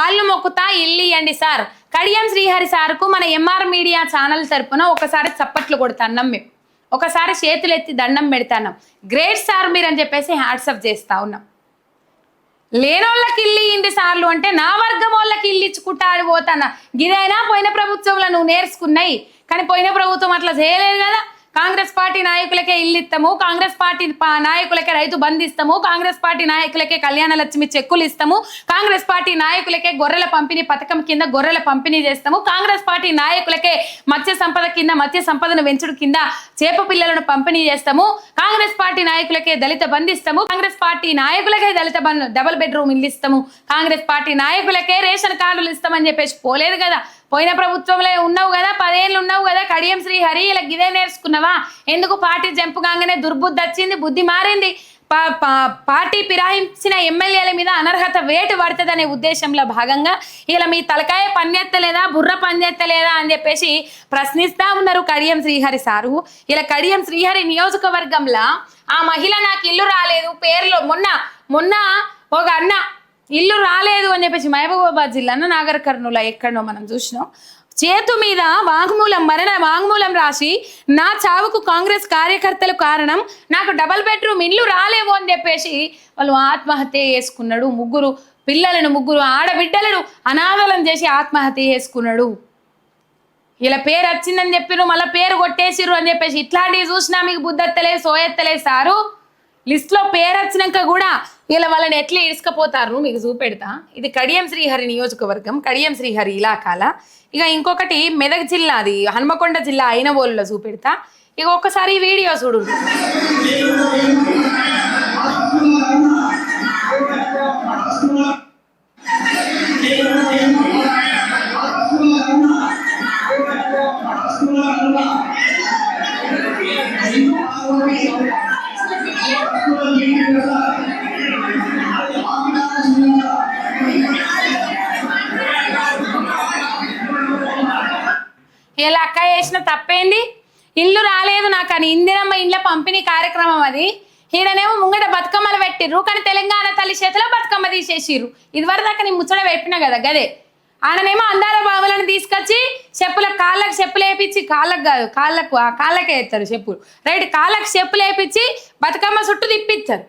కాళ్ళు మొక్కుతా ఇల్లు ఇవ్వండి సార్. కడియం శ్రీహరి సార్కు మన ఎంఆర్ మీడియా ఛానల్ తరపున ఒకసారి చప్పట్లు కొడుతున్నాం మేము. ఒకసారి చేతులు ఎత్తి దండం పెడతాన్నాం. గ్రేట్ సార్ మీరు అని చెప్పేసి హ్యాట్సప్ చేస్తా ఉన్నాం. లేనోళ్ళకి ఇల్లు ఇంది సార్లు అంటే నా వర్గం వాళ్ళకి ఇల్లు ఇచ్చుకుంటా అని పోతానా గిదైనా పోయిన ప్రభుత్వంలో నువ్వు నేర్చుకున్నాయి. కానీ పోయిన ప్రభుత్వం అట్లా చేయలేదు కదా. కాంగ్రెస్ పార్టీ నాయకులకే ఇల్లు ఇస్తాము కాంగ్రెస్ పార్టీ నాయకులకే రైతు బంద్ ఇస్తాము కాంగ్రెస్ పార్టీ నాయకులకే కళ్యాణ లక్ష్మి చెక్కులు ఇస్తాము కాంగ్రెస్ పార్టీ నాయకులకే గొర్రెల పంపిణీ పథకం కింద గొర్రెల పంపిణీ చేస్తాము కాంగ్రెస్ పార్టీ నాయకులకే మత్స్య సంపద కింద మత్స్య సంపదను పెంచుడు కింద చేప పిల్లలను పంపిణీ చేస్తాము కాంగ్రెస్ పార్టీ నాయకులకే దళిత బంధిస్తాము కాంగ్రెస్ పార్టీ నాయకులకే దళిత బంద్ డబుల్ బెడ్రూమ్ ఇల్లు ఇస్తాము కాంగ్రెస్ పార్టీ నాయకులకే రేషన్ కార్డులు ఇస్తామని చెప్పేసి పోలేదు కదా. పోయిన ప్రభుత్వంలో ఉన్నావు కదా పదేళ్ళు ఉన్నావు కదా కడియం శ్రీహరి ఇలా గిదే నేర్చుకున్నావా? ఎందుకు పార్టీ జంపుగానే దుర్బుద్ధి వచ్చింది బుద్ధి మారింది? పార్టీ పిరాయించిన ఎమ్మెల్యేల మీద అనర్హత వేటు పడుతుందనే ఉద్దేశంలో భాగంగా ఇలా మీ తలకాయ పనిచేత్తలేదా బుర్ర పనిచేత్తలేదా అని చెప్పేసి ప్రశ్నిస్తా ఉన్నారు కడియం శ్రీహరి సారు. ఇలా కడియం శ్రీహరి నియోజకవర్గంలో ఆ మహిళ నాకు ఇల్లు రాలేదు పేర్లో మొన్న మొన్న ఒక అన్న ఇల్లు రాలేదు అని చెప్పేసి మహబూబాబాద్ జిల్లాను నాగర్ కర్నూలు ఎక్కడో మనం చూసినాం. చేతు మీద వాంగ్మూలం మరణ వాంగ్మూలం రాసి నా చావుకు కాంగ్రెస్ కార్యకర్తలు కారణం నాకు డబల్ బెడ్రూమ్ ఇల్లు రాలేవు అని చెప్పేసి వాళ్ళు ఆత్మహత్య చేసుకున్నాడు. ముగ్గురు పిల్లలను ముగ్గురు ఆడబిడ్డలను అనాథలను చేసి ఆత్మహత్య చేసుకున్నాడు. ఇలా పేరు వచ్చిందని చెప్పిరు మళ్ళీ పేరు కొట్టేసిరు అని చెప్పేసి ఇట్లాంటివి చూసినా మీకు బుద్ధెత్తలే సోయెత్తలే సారు. లిస్ట్లో పేరు వచ్చినాక కూడా ఇలా వాళ్ళని ఎట్లా ఇడుచుకపోతారు మీకు చూపెడతా. ఇది కడియం శ్రీహరి నియోజకవర్గం కడియం శ్రీహరి ఇలాకాల. ఇక ఇంకొకటి మెదక్ జిల్లాది హన్మకొండ జిల్లా అయినవోలులో చూపెడతా. ఇక ఒక్కసారి వీడియో చూడు. ఇలా ఇల్లు నాకు అని ఇందిరమ్మ ఇండ్ల పంపిణీ కార్యక్రమం అది. ఈడనేమో ముంగట బతుకమ్మలు పెట్టిర్రు కానీ తెలంగాణ తల్లి చేతిలో బతుకమ్మ తీసేసిర్రు. ఇదివరకు దాకా నేను ముచ్చట పెట్టినా కదా గదే. ఆడనేమో అందాల బావులను తీసుకొచ్చి చెప్పుల కాళ్ళకు చెప్పులు వేపించి కాళ్ళకు కాదు కాళ్ళకు ఆ కాళ్ళకే వేస్తారు చెప్పులు. రైట్ కాళ్ళకు చెప్పులు వేపించి బతుకమ్మ చుట్టూ తిప్పిస్తారు.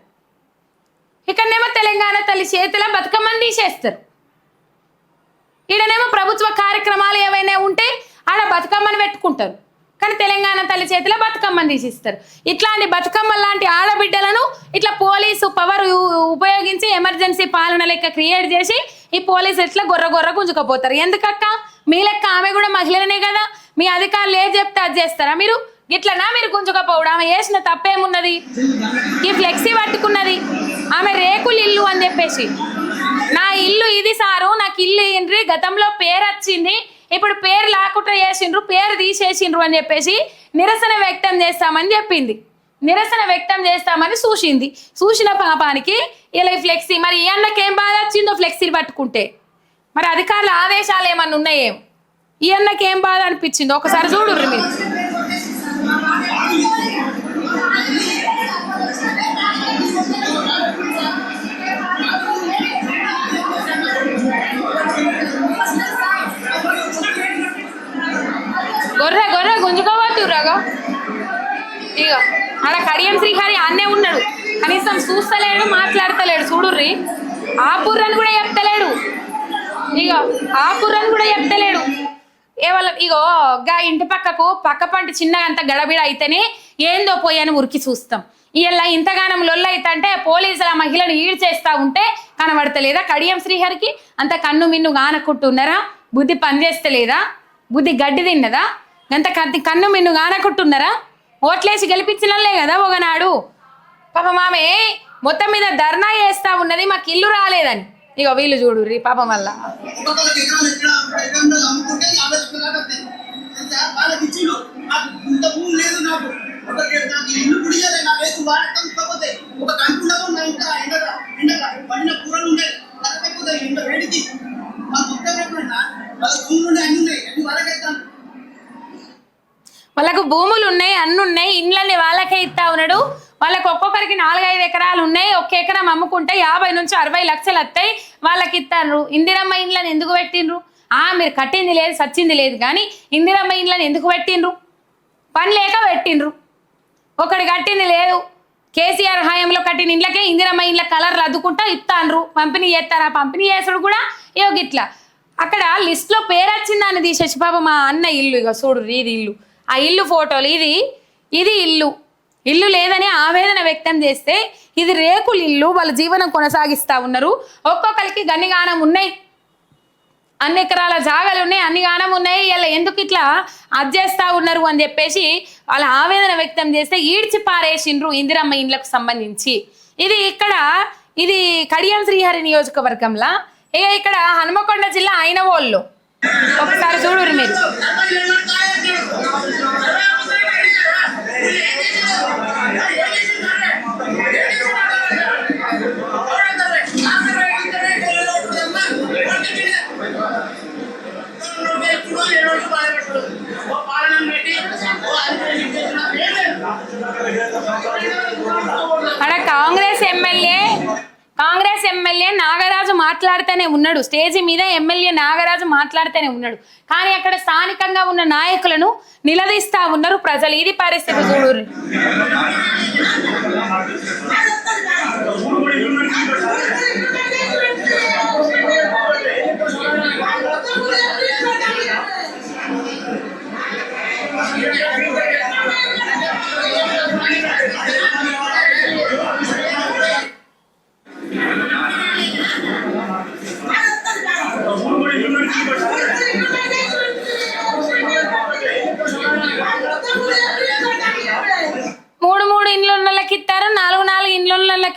ఇక్కడనేమో తెలంగాణ తల్లి చేతిలో బతుకమ్మని తీసేస్తారు. ఈడనేమో ప్రభుత్వ కార్యక్రమాలు ఏవైనా ఉంటే ఆడ బతుకమ్మని పెట్టుకుంటారు. కానీ తెలంగాణ తల్లి చేతిలో బతుకమ్మని తీసిస్తారు. ఇట్లాంటి బతుకమ్మ లాంటి ఆడబిడ్డలను ఇట్లా పోలీసు పవర్ ఉపయోగించి ఎమర్జెన్సీ పాలన లెక్క క్రియేట్ చేసి ఈ పోలీసు ఇట్లా గొర్ర గొర్ర గుంజుకపోతారు. ఎందుకక్క? మీ లెక్క ఆమె కూడా మహిళనే కదా? మీ అధికారులు ఏ చెప్తే అది చేస్తారా మీరు? ఇట్లనా మీరు గుంజుకపోవడం? ఆమె చేసిన తప్పేమున్నది? ఈ ఫ్లెక్సీ పట్టుకున్నది? ఆమె రేకులు ఇల్లు అని చెప్పేసి. నా ఇల్లు ఇది సారు నాకు ఇల్లు ఏంటి గతంలో పేరు వచ్చింది ఇప్పుడు పేరు లేకుండా చేసిండ్రు పేరు తీసేసిండ్రు అని చెప్పేసి నిరసన వ్యక్తం చేస్తామని చెప్పింది. నిరసన వ్యక్తం చేస్తామని చూసింది. చూసిన పాపానికి ఇలా ఫ్లెక్సీ మరి ఈ అన్నకి ఏం బాధ వచ్చిందో ఫ్లెక్సీని పట్టుకుంటే? మరి అధికారుల ఆదేశాలు ఏమన్నా ఉన్నాయేం ఈ అన్నకి ఏం బాధ అనిపించిందో? ఒకసారి చూడు మీరు. ఆడ కడియం శ్రీహరి అన్నే ఉన్నాడు. కనీసం చూస్తలేడు మాట్లాడతలేడు. చూడుర్రి. ఆపుర్రని కూడా చెప్తలేడు. ఇక ఆపుర్రని కూడా చెప్తలేడు. ఏవల్ల ఇగో గా ఇంటి పక్కకు పక్క పంట చిన్నగా అంత గడబిడ అయితేనే ఏందో పోయని ఉరికి చూస్తాం. ఇలా ఇంతగానం లొల్లైతంటే పోలీసులు ఆ మహిళను ఈడ్ చేస్తా ఉంటే కనబడతలేదా కడియం శ్రీహరికి? అంత కన్ను మిన్ను గానకుంటున్నారా? బుద్ధి పనిచేస్తలేదా? బుద్ధి గడ్డి తిన్నదా? ఎంత కత్తి కన్ను మిన్ను గానకుంటున్నారా? ఓట్లేసి గెలిపించినలే కదా ఒకనాడు. పాపం ఆమె మొత్తం మీద ధర్నా చేస్తా ఉన్నది మాకు ఇల్లు రాలేదని. ఇక వీళ్ళు చూడు రీ పాపం వల్ల. ఒక ఎకరాలు ఎకరా ఇంకా ఎండగా ఎండగా పడిన కూరలు ఉండేది తెలుసా? వాళ్ళకి ఇచ్చిండు నాకు ఇంత భూమి లేదు నాకు ఒక నాకు ఇల్లు గుడియాలి నా రేపు వాడటం కాకపోతే ఒక కంకులలో నా ఇంట ఎండక ఎండక పడిన కూరలు ఉన్నాయి తరగకపోతే ఎండ వేడికి మా మొత్తం ఎప్పుడన్నా వాళ్ళ భూములు ఉన్నాయి అన్ని ఉన్నాయి అన్ని వాళ్ళకెత్తాను వాళ్ళకు భూములు ఉన్నాయి అన్ని ఉన్నాయి ఇండ్లన్నీ వాళ్ళకే ఇస్తా ఉన్నాడు. వాళ్ళకి ఒక్కొక్కరికి నాలుగైదు ఎకరాలు ఉన్నాయి. ఒక్క ఎకరం అమ్ముకుంటే యాభై నుంచి అరవై లక్షలు వస్తాయి. వాళ్ళకి ఇస్తారు ఇందిరమ్మ ఇండ్లను ఎందుకు పెట్టిండ్రు ఆ మీరు కట్టింది లేదు సచ్చింది లేదు కానీ ఇందిరమ్మ ఇండ్లను ఎందుకు పెట్టిండ్రు పని లేక పెట్టిండ్రు ఒకటి కట్టింది లేదు. కేసీఆర్ హయాంలో కట్టిన ఇండ్లకే ఇందిరమ్మ ఇండ్ల కలర్లు అద్దుకుంటా ఇస్తాన్రు పంపిణీ చేస్తారు? ఆ పంపిణీ చేసుడు కూడా. ఇగో గిట్లా. అక్కడ లిస్ట్లో పేరు వచ్చిందని తీసేసి మా అన్న ఇల్లు. ఇక చూడు ఇది ఇల్లు. ఆ ఇల్లు ఫోటోలు. ఇది ఇది ఇల్లు. ఇల్లు లేదని ఆవేదన వ్యక్తం చేస్తే ఇది రేకులు ఇల్లు వాళ్ళ జీవనం కొనసాగిస్తా ఉన్నారు. ఒక్కొక్కరికి గనిగానం ఉన్నాయి. అన్ని ఎకరాల జాగాలు ఉన్నాయి అన్ని గానం ఉన్నాయి. ఇలా ఎందుకు ఇట్లా అజ్జేస్తా ఉన్నారు అని చెప్పేసి వాళ్ళ ఆవేదన వ్యక్తం చేస్తే ఈడ్చి పారేసిండ్రు ఇందిరమ్మ ఇండ్లకు సంబంధించి. ఇది ఇక్కడ ఇది కడియం శ్రీహరి నియోజకవర్గంలో. ఇక ఇక్కడ హనుమకొండ జిల్లా అయినవోళ్ళు ఒకసారి చూడరు మీరు. Yeah. మాట్లాడుతూనే ఉన్నాడు. స్టేజి మీద ఎమ్మెల్యే నాగరాజు మాట్లాడుతూనే ఉన్నాడు. కానీ అక్కడ స్థానికంగా ఉన్న నాయకులను నిలదీస్తా ఉన్నారు ప్రజలు. ఇది పరిస్థితి చూడు.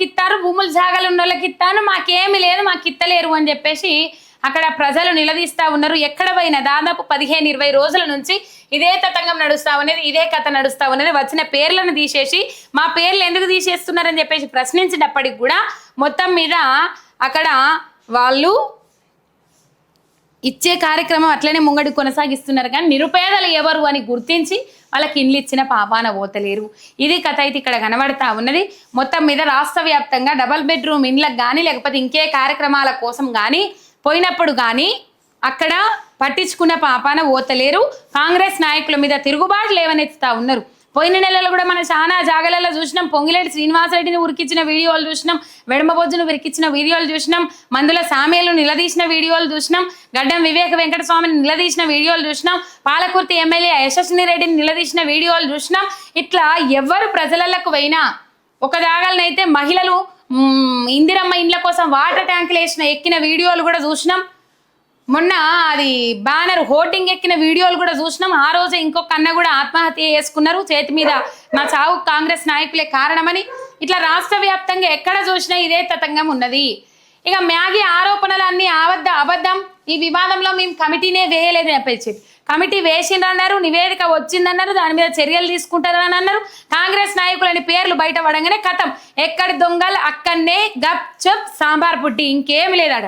ఇండ్లు ఇస్తారు భూములు జాగాలు ఉన్నోళ్ళకి ఇస్తాను మాకేమి లేదు మాకు ఇత్తలేరు అని చెప్పేసి అక్కడ ప్రజలు నిలదీస్తా ఉన్నారు. ఎక్కడ పోయినా దాదాపు పదిహేను ఇరవై రోజుల నుంచి ఇదే తతంగం నడుస్తా ఉన్నది ఇదే కథ నడుస్తా ఉన్నది వచ్చిన పేర్లను తీసేసి మా పేర్లు ఎందుకు తీసేస్తున్నారని చెప్పేసి ప్రశ్నించినప్పటికి కూడా మొత్తం మీద అక్కడ వాళ్ళు ఇచ్చే కార్యక్రమం అట్లనే ముంగడి కొనసాగిస్తున్నారు. కానీ నిరుపేదలు ఎవరు అని గుర్తించి వాళ్ళకి ఇండ్లు ఇచ్చిన పాపాన పోతలేరు. ఇది కథ అయితే ఇక్కడ కనబడతా ఉన్నది. మొత్తం మీద రాష్ట్ర వ్యాప్తంగా డబల్ బెడ్రూమ్ ఇండ్లకు కానీ లేకపోతే ఇంకే కార్యక్రమాల కోసం కానీ పోయినప్పుడు కానీ అక్కడ పట్టించుకున్న పాపాన పోతలేరు. కాంగ్రెస్ నాయకుల మీద తిరుగుబాటు లేవనెత్తుతా ఉన్నారు. పోయిన నెలలో కూడా మనం చాలా జాగలలో చూసినాం. పొంగిలేటి శ్రీనివాసరెడ్డిని ఉరికిచ్చిన వీడియోలు చూసినాం. వెడమబొజ్జును ఉరికిచ్చిన వీడియోలు చూసినాం. మందుల సామేలు నిలదీసిన వీడియోలు చూసినాం. గడ్డం వివేక వెంకటస్వామిని నిలదీసిన వీడియోలు చూసినాం. పాలకుర్తి ఎమ్మెల్యే యశస్విని రెడ్డిని నిలదీసిన వీడియోలు చూసినాం. ఇట్లా ఎవరు ప్రజలకు పోయినా ఒక జాగాలనైతే మహిళలు ఇందిరమ్మ ఇండ్ల కోసం వాటర్ ట్యాంకులు వేసిన ఎక్కిన వీడియోలు కూడా చూసినాం. మొన్న అది బ్యానర్ హోర్డింగ్ ఎక్కిన వీడియోలు కూడా చూసినాం. ఆ రోజు ఇంకొక అన్న కూడా ఆత్మహత్య చేసుకున్నారు. చేతి మీద మా చావు కాంగ్రెస్ నాయకులే కారణమని ఇట్లా రాష్ట్ర వ్యాప్తంగా ఎక్కడ చూసినా ఇదే తతంగం ఉన్నది. ఇక మ్యాగీ ఆరోపణలన్నీ ఆవద్ద అబద్ధం. ఈ వివాదంలో మేము కమిటీనే వేయలేదని చెప్పేసి. కమిటీ వేసిండ్రన్నారు నివేదిక వచ్చిందన్నారు దాని మీద చర్యలు తీసుకుంటారని అన్నారు. కాంగ్రెస్ నాయకులని పేర్లు బయట పడంగానే కథం. ఎక్కడి దొంగలు అక్కడనే గప్ చప్ సాంబార్ పుట్టి ఇంకేం లేదాడ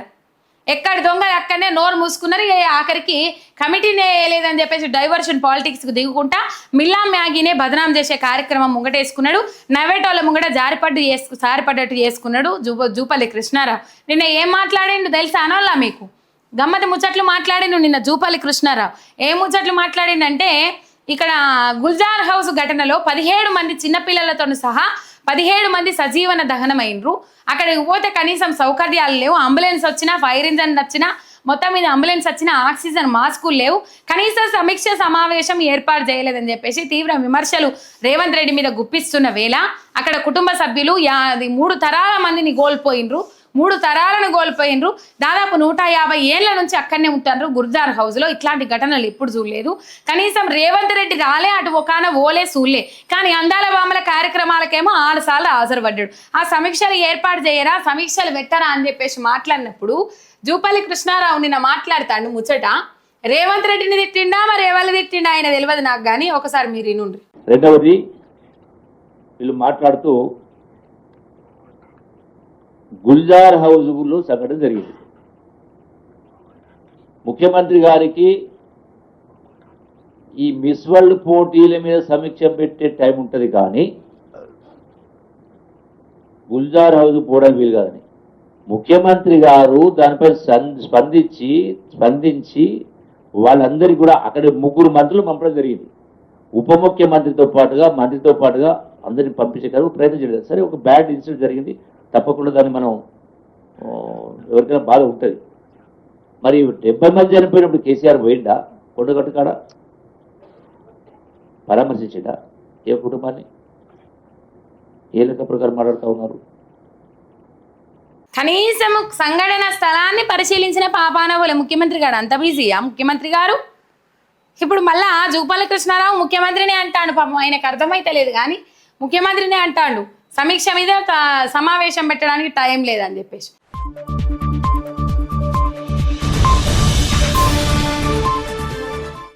ఎక్కడి దొంగలు అక్కడనే నోరు మూసుకున్నారు. ఆఖరికి కమిటీనే వేయలేదని చెప్పేసి డైవర్షన్ పాలిటిక్స్కి దిగుకుంటా మిల్లా మ్యాగీనే బదనాం చేసే కార్యక్రమం ముంగటేసుకున్నాడు. నవేటోల ముంగట జారిపడ్డు చేసుకు జారిపడ్డట్టు చేసుకున్నాడు జూప జూపల్లి కృష్ణారావు. నిన్న ఏం మాట్లాడిండు తెలుసా అనోళ్ళా మీకు? గమ్మతి ముచ్చట్లు మాట్లాడిండు నిన్న జూపల్లి కృష్ణారావు. ఏ ముచ్చట్లు మాట్లాడిండంటే ఇక్కడ గుల్జార్ హౌస్ ఘటనలో పదిహేడు మంది చిన్నపిల్లలతో సహా పదిహేడు మంది సజీవన దహనమైనరు అక్కడికి పోతే కనీసం సౌకర్యాలు లేవు. అంబులెన్స్ వచ్చినా ఫైర్ ఇంజన్ వచ్చినా మొత్తం మీద అంబులెన్స్ వచ్చిన ఆక్సిజన్ మాస్కులు లేవు. కనీస సమీక్ష సమావేశం ఏర్పాటు చేయలేదని చెప్పేసి తీవ్ర విమర్శలు రేవంత్ రెడ్డి మీద గుప్పిస్తున్న వేళ అక్కడ కుటుంబ సభ్యులు యా అది మూడు తరాల మందిని కోల్పోయినరు మూడు తరాలను కోల్పోయినరు. దాదాపు నూట యాభై ఏళ్ళ నుంచి అక్కడనే ఉంటారు గుర్జార్ హౌస్లో ఇట్లాంటి ఘటనలు ఎప్పుడు చూడలేదు. కనీసం రేవంత్ రెడ్డి రాలే అటు ఒకన ఓలే సూలే కానీ అందాల బామల కార్యక్రమాలకేమో ఆరు సార్లు హాజరుపడ్డాడు. ఆ సమీక్షలు ఏర్పాటు చేయరా సమీక్షలు పెట్టరా అని చెప్పేసి మాట్లాడినప్పుడు జూపల్లి కృష్ణారావు నిన్న మాట్లాడతాడు ముచ్చట. రేవంత్ రెడ్డిని తిట్టిండా మరి ఎవరు తిట్టిండా ఆయన తెలియదు నాకు కానీ ఒకసారి మీరు వినుండ్రి. రెండవది వీళ్ళు మాట్లాడుతూ గుల్జార్ హౌస్లో సంఘటన జరిగింది. ముఖ్యమంత్రి గారికి ఈ మిస్ వరల్డ్ పోటీల మీద సమీక్ష పెట్టే టైం ఉంటుంది కానీ గుల్జార్ హౌస్ పోవడానికి వీలు కాదని. ముఖ్యమంత్రి గారు దానిపై స్పందించి స్పందించి వాళ్ళందరికీ కూడా అక్కడ ముగ్గురు మంత్రులు పంపడం జరిగింది. ఉప ముఖ్యమంత్రితో పాటుగా మంత్రితో పాటుగా అందరిని పంపించే ప్రయత్నం చేయలేదు. సరే ఒక బ్యాడ్ ఇన్సిడెంట్ జరిగింది. తప్పకుండా దాన్ని మనం ఎవరికైనా బాధ ఉంటుంది. మరి డెబ్బై మంది చనిపోయినప్పుడు కేసీఆర్ పోయిండా? కొండగట్టు కాడ పరామర్శించిండా? ఏ కుటుంబాన్ని? ఏ లెక్క ప్రకారం మాట్లాడుతూ ఉన్నారు? కనీసం సంఘటన స్థలాన్ని పరిశీలించిన పాపానవులే ముఖ్యమంత్రి గారు అంత బిజీయా ముఖ్యమంత్రి గారు? ఇప్పుడు మళ్ళా జూపాల కృష్ణారావు ముఖ్యమంత్రిని అంటాడు పాపం. ఆయనకు అర్థమైతలేదు కానీ ముఖ్యమంత్రిని అంటాడు. సమీక్ష మీద సమావేశం పెట్టడానికి టైం లేదని చెప్పేసి.